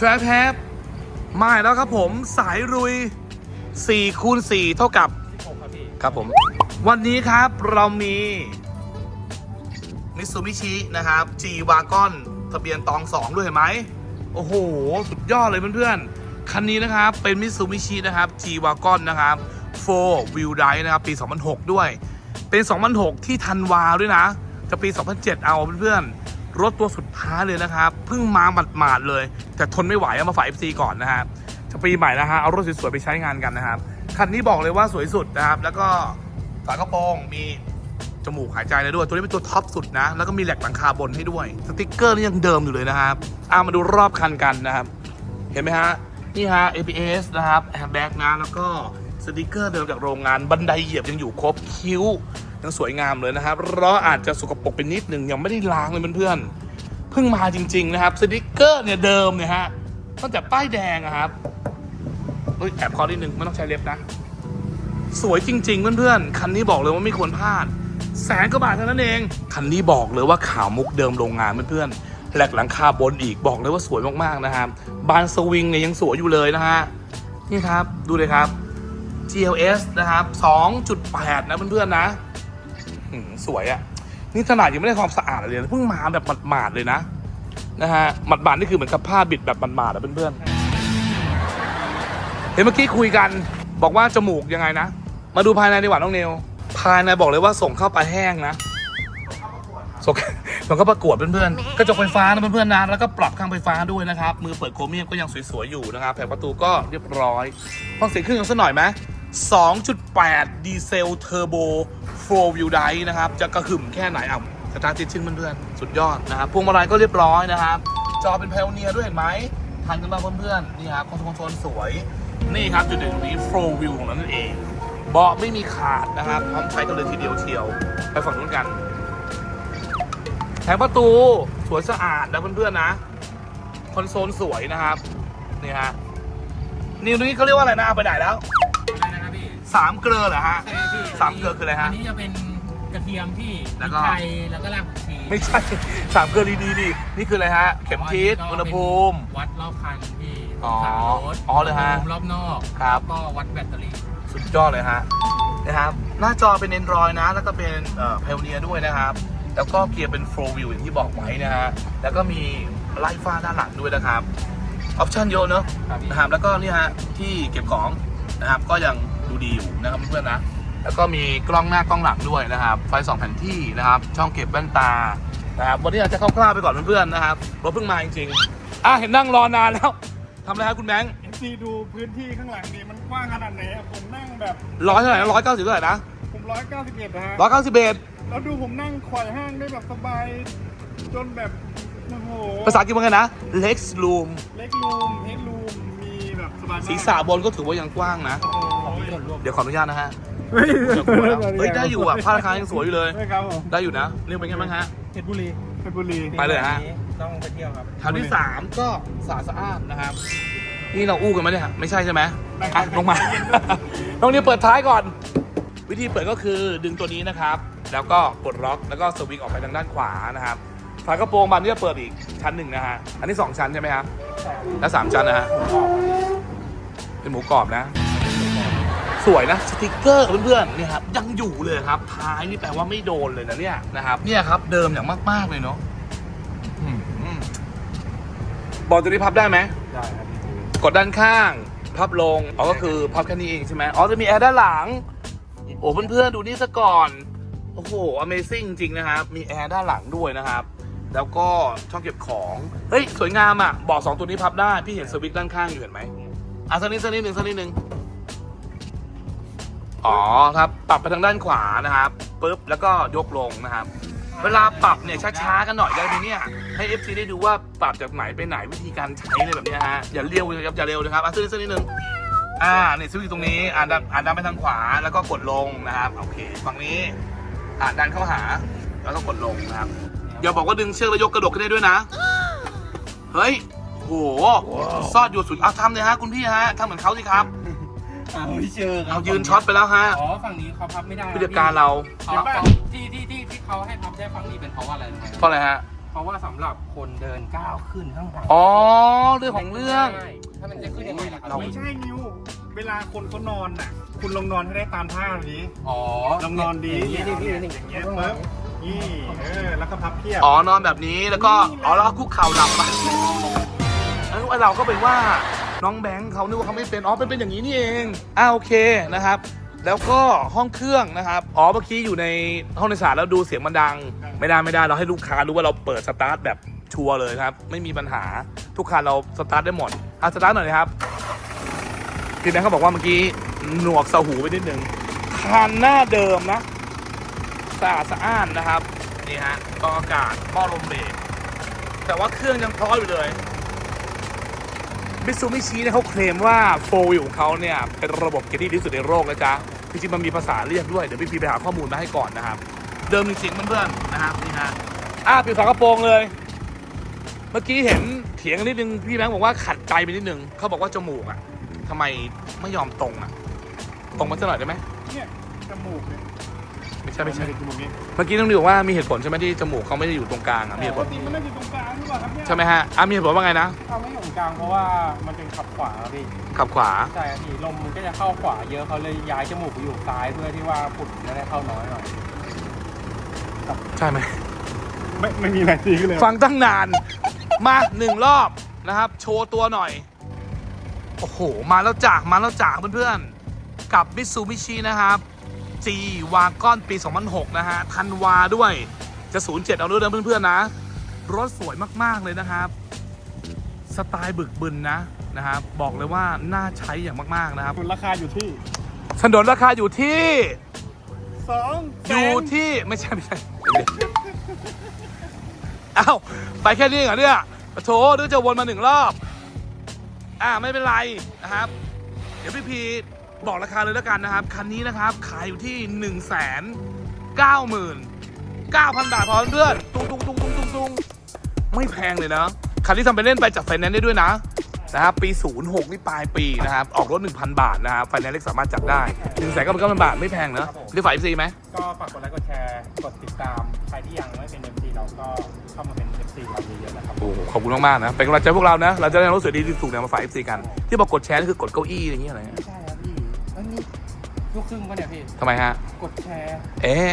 ทรปแฮปมาแล้วครับผมสายรุย4คูณ4เท่ากับ16ครับพี่ครับผม วันนี้ครับเรามีมิ t ซูมิชินะครับ G Wagon ทะเบียนตอง2ด้วยเห็นไหม โอ้โห สุดยอดเลยเพื่อนๆ คันนี้นะครับ เป็นมิ t ซูมิชินะครับ G Wagon นะครับ4 Wheel Drive นะครับ ปี 2006 ด้วย เป็น 2006 ที่ทันวาด้วยนะ จะปี 2007 เอาเพื่อนๆ รถตัวสุดท้ายเลยนะครับเพิ่งมาหมาดๆเลย แต่ทนไม่ไหวเอามาฝาก FC ก่อนนะครับจะปีใหม่แล้วฮะเอารถสวยๆไปใช้งานกันนะครับคันนี้บอกเลยว่าสวยสุดนะครับ แล้วก็ฝากระโปรงมีจมูกหายใจเลยด้วย ตัวนี้เป็นตัวท็อปสุดนะ แล้วก็มีแหลกหลังคาบนให้ด้วย สติกเกอร์นี่ยังเดิมอยู่เลยนะครับเอามาดูรอบคันกันนะครับ เห็นไหมฮะ นี่ฮะ ABS นะครับแอร์แบ็กนะ แล้วก็สติกเกอร์เดิมจากโรงงาน บันไดเหยียบยังอยู่ครบคิ้ว ยังสวยงามเลยนะครับล้ออาจจะสกปรกไปนิดหนึ่งยังไม่ได้ล้างเลยเพื่อนๆเพิ่งมาจริง ๆ นะครับสติกเกอร์เนี่ยเดิมเนี่ยฮะตั้งแต่ป้ายแดงอะครับเฮ้ยแอบคอนิดนึงไม่ต้องใช้เล็บนะ สวยจริง ๆ เพื่อนๆคันนี้บอกเลยว่าไม่ควรพลาดแสนกว่าบาทเท่านั้นเอง คันนี้บอกเลยว่าขาวมุกเดิมโรงงานเพื่อนๆแหลกหลังคาบนอีกบอกเลยว่าสวยมากๆนะครับบานสวิงเนี่ยยังสวยอยู่เลยนะฮะนี่ครับดูเลยครับ GLS นะครับ 2.8 นะเพื่อนๆนะ สวยอะ่ะ นี่ขนาดยังไม่ได้ความสะอาดเลยเพิ่งมาแบบหมาดๆเลยนะนะฮะหมาดๆนี่คือเหมือนกับผ้าบิดแบบหมาดๆอะเพื่อนๆเห็นเมื่อกี้คุยกันบอกว่าจมูกยังไงนะ มาดูภายในดีกว่าน้องเนวภายในบอกเลยว่าส่งเข้าไปลาแห้งนะส่งส่งเข้าประกวดเพื่อนๆกระจกไฟฟ้านะเพื่อนๆนะแล้วก็ปรับข้างไฟฟ้าด้วยนะครับ มือเปิดโครเมียมก็ยังสวยๆอยู่นะครับแผงประตูก็เรียบร้อยฟังเสียงเครื่องยนต์สักหน่อยไหม2.8 ดีเซลเทอร์โบ 4 wheel drive นะครับ จะกระหึ่มแค่ไหนอะสตาร์ทติดชึ่งเพื่อนๆ สุดยอดนะครับ พวงมาลัยก็เรียบร้อยนะครับ จอเป็นไพโอเนียด้วยเห็นไหมทันกันมากเพื่อนๆ นี่ครับคอนโซลคอนโซลสวย นี่ครับ จุดเด่นตรงนี้4 wheel ของเรานั่นเองเบาะไม่มีขาดนะครับพร้อมใช้กันเลยทีเดียวเชียว ไปฝั่งนู้นกันแผงประตูสวยสะอาดนะเพื่อนๆนะ คอนโซลสวยนะครับ นี่ฮะนิวนี้เขาเรียกว่าอะไรนะเอาไปไหนแล้วอะไรนะครับพี่สามเกลือเหรอฮะใช่ครับพี่ สามเกลือคืออะไรฮะ อันนี้จะเป็นกระเทียมพี่แล้วก็พริไทยแล้วก็รากผักชีไม่ใช่สามเกลือดีๆดินี่คืออะไรฮะ เข็มทิศอุณหภูมิ วัดรอบคันพี่อ๋อสามรถอ๋อเลยฮะอุณหภูมิรอบนอกครับแล้วก็วัดแบตเตอรี่ สุดยอดเลยฮะนะครับหน้าจอเป็น Android นะ แล้วก็เป็นเอ่อ Pioneer ด้วยนะครับ แล้วก็เกียร์เป็น4 wheel อย่างที่บอกไว้นะฮะแล้วก็มีไล่ฟ้าด้านหลังด้วยนะครับออปชั่นเยอะเนอะครับพี่นะครับแล้วก็นี่ฮะที่เก็บของนะครับก็ยังดูดีอยู่นะครับเพื่อนๆนะ แล้วก็มีกล้องหน้ากล้องหลังด้วยนะครับ ไฟสองแผ่นที่นะครับ ช่องเก็บแว่นตานะครับวันนี้อาจจะคร่าวๆไปก่อนเพื่อนๆนะครับรถเพิ่งมาจริงๆอะเห็นนั่งรอนานแล้วทำอะไรครับคุณแบงค์เอฟซีดูพื้นที่ข้างหลังนี่มันกว้างขนาดไหนอะผมนั่งแบบร้อยเท่าไหร่นะร้อยเก้าสิบเท่าไหร่นะผมร้อยเก้าสิบเอ็ดนะฮะร้อยเก้าสิบเอ็ดแล้วดูผมนั่งควายห้างได้แบบสบายจนแบบโอ้โหภาษาอังกฤษว่าไงนะ Lex Room เล็กรูมเฮดรูมมีแบบสบายมากศีรษะบนก็ถือว่ายังกว้างนะโอ้โห เดี๋ยวขออนุญาตนะฮะเฮ้ยเฮ้ยได้อยู่อะผ้าราคายังสวยอยู่เลย ได้ครับผมได้อยู่นะนี่เป็นไงบ้างฮะ เพชรบุรีเพชรบุรีไปเลยฮะ ต้องไปเที่ยวครับแถวที่3ก็สะอาดสะอ้านนะครับ นี่เราอู้กันไหมเนี่ยไม่ใช่ใช่ไหมอะลงมาตรงนี้เปิดท้ายก่อน วิธีเปิดก็คือดึงตัวนี้นะครับ แล้วก็กดล็อกแล้วก็สวิงออกไปทางด้านขวานะครับฝากระโปรงบานนี้จะเปิดอีกชั้นหนึ่งนะฮะอันนี้2ชั้นใช่ไหมครับและสามชั้นนะฮะเป็นหมูกรอบนะ สวยนะสติกเกอร์เพื่อนๆเนี่ยครับยังอยู่เลยครับท้ายนี่แปลว่าไม่โดนเลยนะเนี่ยนะครับเนี่ยครับเดิมอย่างมากๆเลยเนาะอืมบอลตัวนี้พับได้ไหมได้ครับกดด้านข้างพับลงอ๋อก็คือพับแค่นี้เองใช่ไหมอ๋อจะมีแอร์ด้านหลังโอ้เพื่อนๆดูนี่ซะก่อนโอ้โห Amazing จริงนะครับ มีแอร์ด้านหลังด้วยนะครับ แล้วก็ช่องเก็บของ เฮ้ย สวยงามอะ บอกสองตัวนี้พับได้ พี่เห็นสวิตช์ด้านข้างอยู่เห็นไหมอะสักนิดสักนิดหนึ่งสักนิดหนึ่ง อ๋อครับปรับไปทางด้านขวานะครับปุ๊บแล้วก็ยกลงนะครับ เวลาปรับเนี่ยช้าๆกันหน่อยได้ไหมเนี่ยให้ FC ได้ดูว่าปรับจากไหนไปไหนวิธีการใช้เลยแบบเนี้ยฮะอย่าเร็วนะครับอย่าเร็วนะครับอะซื้อซื้อนิดนึงอ่าเนี่ยสวิตช์ตรงนี้อ่านดันอ่านดันไปทางขวาแล้วก็กดลงนะครับโอเคฝั่งนี้อ่านดันเข้าหา แล้วก็กดลงนะครับอย่าบอกว่าดึงเชือกแล้วยกกระดกขึ้นได้ด้วยนะเฮ้ยโหซอดอยู่สุดเอาทำเลยฮะคุณพี่ฮะทำเหมือนเขาสิครับ เอาไม่เจอครัเอายืนช็อตไปแล้วฮะอ๋อฝั่งนี้เขาพับไม่ได้ผู้จัดการเราอ๋อที่ที่ที่ที่เขาให้พับได้ฝั่งนี้เป็นเพราะว่าอะไรรู้ไหมเพราะอะไรฮะเพราะว่าสำหรับคนเดินก้าวขึ้นข้างหลังอ๋อเรื่องของเรื่อง ใช่ถ้ามันจะขึ้นยังไงล่ะครัเราไม่ใช่นิวเวลาคนเขานอนน่ะ คุณลองนอนให้ได้ตามท่าแบบนี้อ๋อลองนอนดีอย่างนี้นี่นี่นี่อย่างเงี้ยปึ๊บนี่เออแล้วก็พับเพียบ อ๋อนอนแบบนี้แล้วก็อ๋อแล้วก็คุกเข่าหลับไปเออเราก็เป็นว่า น้องแบงค์เขานึกว่าเขาไม่เป็นอ๋อเป็นเป็นอย่างนี้นี่เองอ่าโอเคนะครับ แล้วก็ห้องเครื่องนะครับอ๋อเมื่อกี้อยู่ในห้องโดยสารแล้วดูเสียงมันดัง ไม่ได้ไม่ได้เราให้ลูกค้ารู้ว่าเราเปิดสตาร์ทแบบชัวร์เลยครับ ไม่มีปัญหาทุกคันเราสตาร์ทได้หมดอะสตาร์ทหน่อยนะครับพี่แบงค์เขาบอกว่าเมื่อกี้หนวกสหูไปนิดนึงคันหน้าเดิมนะสะอาดสะอ้านนะครับนี่ฮะกรองอากาศหม้อลมเบรกแต่ว่าเครื่องยังเพราะอยู่เลย มิซูมิชิเนี่ยเขาเคลมว่าโฟวิลของเขาเนี่ย เป็นระบบเกียร์ที่ดีที่สุดในโลกนะจ๊ะจริงๆมันมีภาษาเรียกด้วย เดี๋ยวพี่พีไปหาข้อมูลมาให้ก่อนนะครับ เดิมจริงๆเพื่อนๆนะครับนี่ฮะอะปิดฝากระโปรงเลย เมื่อกี้เห็นเถียงกันนิดนึงพี่แบงค์บอกว่าขัดใจไปนิดนึงเขาบอกว่าจมูกอะทำไมไม่ยอมตรงอะ ตรงมาสักหน่อยได้ไหมเนี่ยจมูกเนี่ย ไม่ใช่ไม่ใช่เมื่อกี้ต้องดูว่ามีเหตุผลใช่ไหมที่จมูกเขาไม่ได้อยู่ตรงกลางอะมีเหตุผกลติมันน่อยู่ตรงกลางหรือเปล่าครับเนี่ยใช่ไหมฮะอะมีเหตุผลว่าไงนะเอาไม่อยู่กลางเพราะว่ามันเป็นขับขวาครับพี่ขับขวาใช่ครับพี่ลมมันก็จะเข้าขวาเยอะเขาเลยย้ายจมูกไปอยู่ซ้ายเพื่อที่ว่าฝุ่นจะได้เข้าน้อยหน่อยใช่ไหมไม่ไม่มีอะไรดีขึ้นเลยฟังตั้งนานมาหนึ่งรอบนะครับ โชว์ตัวหน่อยโอ้โหมาแล้วจากมาแล้วจากเพื่อนๆกับมิซูมิชินะครับ G วากอนปี 2006 นะฮะทันวาด้วยจะ 07 เอาด้วยนะเพื่อนๆนะ รถสวยมากๆเลยนะครับ สไตล์บึกบึนนะนะครับบอกเลยว่าน่าใช้อย่างมากๆนะครับคุณราคาอยู่ที่ถนนราคาอยู่ที่สองอยู่ที่ไม่ใช่ไม่ใช่เอ้าไปแค่นี้เหรอเนี่ยปะโถนึกจะวนมาหนึ่งรอบ อ่าไม่เป็นไรนะครับ เดี๋ยวพี่พี บอกราคาเลยแล้วกันนะครับ คันนี้นะครับ ขายอยู่ที่1นึ่งแสนเก้าหมื่นเก้าพันบาทพอเพื่อนตุ้งตุ้งตุ้งตุ้งตุ้งตุ้งไม่แพงเลยนะ คันนี้ทำไปเล่นไปจากไฟแนนซ์ได้ด้วยนะนะครับปี 06 นี่ปลายปีนะครับ ออกรถ 1,000 บาทนะครับไฟแนนซ์เล็กสามารถจัดได้1นึ่งแสนก็เป็นเก้าพันบาท ไม่แพงนะเรียกฝ่ายซีไหมก็ฝากกดไลค์กดแชร์กดติดตาม ใครที่ยังไม่เป็น MC เราก็เข้ามาเป็น FC เราเยอะๆนะครับ โอ้โหขอบคุณมาก ๆ นะ เป็นกำลังใจพวกเรานะ เราจะได้รู้สึกดีที่สุดเนี่ยมาฝ่าย FC กัน ที่บอกกดแชร์นี่คือกดเก้าอี้อย่างเงี้ยอะไรไม่ใช่ครับพี่อันนี้ ลูกครึ่งปะเนี่ยพี่ ทำไมฮะ กดแชร์ เอ๊ะ